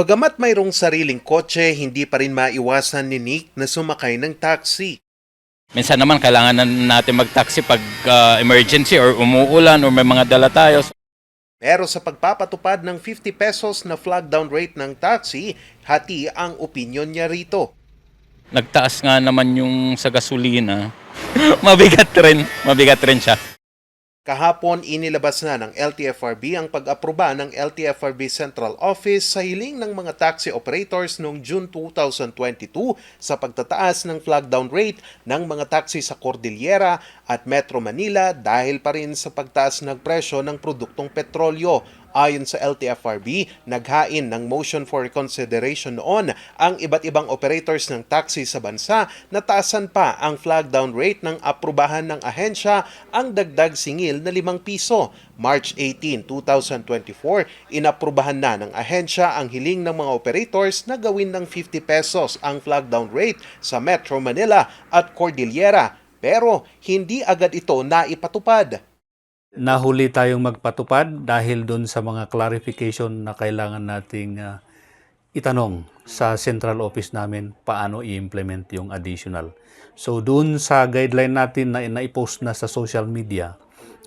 Bagamat mayroong sariling kotse, hindi pa rin maiwasan ni Nick na sumakay ng taxi. Minsan naman kailangan na natin mag-taxi pag ah, emergency or umuulan or may mga dala tayo. Pero sa pagpapatupad ng 50 pesos na flag down rate ng taxi, hati ang opinion niya rito. Nagtaas nga naman yung sa gasolina. mabigat rin, mabigat rin siya. Kahapon inilabas na ng LTFRB ang pag-aproba ng LTFRB Central Office sa hiling ng mga taxi operators noong June 2022 sa pagtataas ng flag down rate ng mga taxi sa Cordillera at Metro Manila dahil pa rin sa pagtaas ng presyo ng produktong petrolyo. Ayon sa LTFRB, naghain ng motion for reconsideration noon ang iba't ibang operators ng taxi sa bansa na taasan pa ang flag down rate ng aprubahan ng ahensya ang dagdag singil na 5 piso. March 18, 2024, inaprubahan na ng ahensya ang hiling ng mga operators na gawin ng 50 pesos ang flag down rate sa Metro Manila at Cordillera pero hindi agad ito naipatupad. Nahuli tayong magpatupad dahil doon sa mga clarification na kailangan nating ah, itanong sa central office namin paano i-implement yung additional. So doon sa guideline natin na na-post na sa social media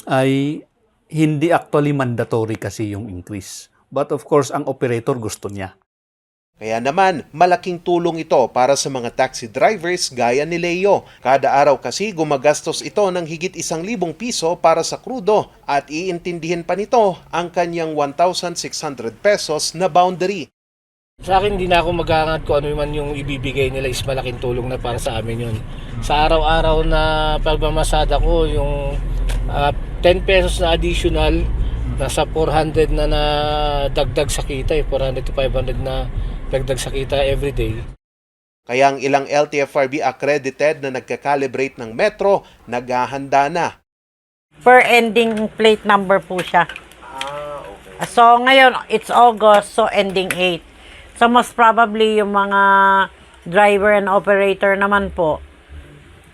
ay hindi actually mandatory kasi yung increase. But of course, ang operator gusto niya. Kaya naman, malaking tulong ito para sa mga taxi drivers gaya ni Leo. Kada araw kasi gumagastos ito ng higit isang libong piso para sa krudo at iintindihin pa nito ang kanyang 1,600 pesos na boundary. Sa akin, hindi na ako maghangat kung ano man yung ibibigay nila is malaking tulong na para sa amin yun. Sa araw-araw na pagmamasada ko, yung ah, 10 pesos na additional, nasa 400 na na dagdag sa kita eh. 400 to 500 na dagdag sa kita everyday. Kaya ang ilang LTFRB accredited na nagka-calibrate ng metro, naghahanda na. per ending plate number po siya. So, ngayon, it's August, so ending 8. So, most probably, yung mga driver and operator naman po,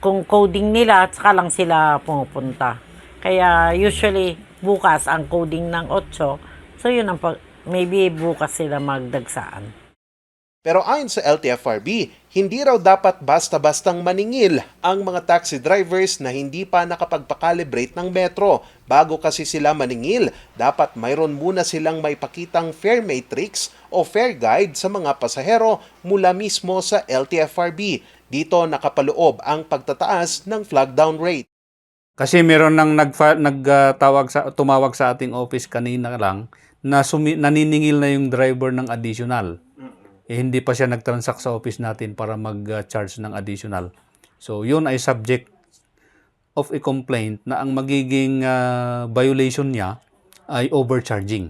kung coding nila, at saka lang sila pumupunta. Kaya, usually, bukas ang coding ng 8. So, yun ang pag, maybe bukas sila magdagsaan. Pero ayon sa LTFRB, hindi raw dapat basta-bastang maningil ang mga taxi drivers na hindi pa nakapagpakalibrate ng metro. Bago kasi sila maningil, dapat mayroon muna silang may pakitang fare matrix o fare guide sa mga pasahero mula mismo sa LTFRB. Dito nakapaloob ang pagtataas ng flag down rate. Kasi meron nang nagtawag sa tumawag sa ating office kanina lang na sumi, naniningil na yung driver ng additional. Eh, hindi pa siya nagtransact sa office natin para mag-charge ng additional. So, yun ay subject of a complaint na ang magiging ah, violation niya ay overcharging.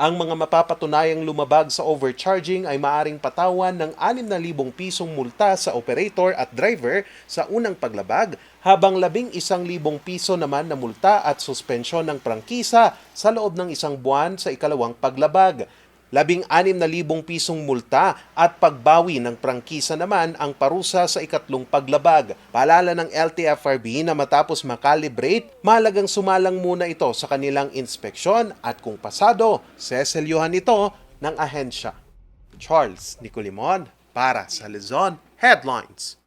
Ang mga mapapatunayang lumabag sa overcharging ay maaring patawan ng 6,000 pisong multa sa operator at driver sa unang paglabag, habang 11,000 piso naman na multa at suspensyon ng prangkisa sa loob ng isang buwan sa ikalawang paglabag. 16,000 pisong multa at pagbawi ng prangkisa naman ang parusa sa ikatlong paglabag. Paalala ng LTFRB na matapos makalibrate, malagang sumalang muna ito sa kanilang inspeksyon at kung pasado, seselyuhan ito ng ahensya. Charles Nicolimon para sa Luzon Headlines.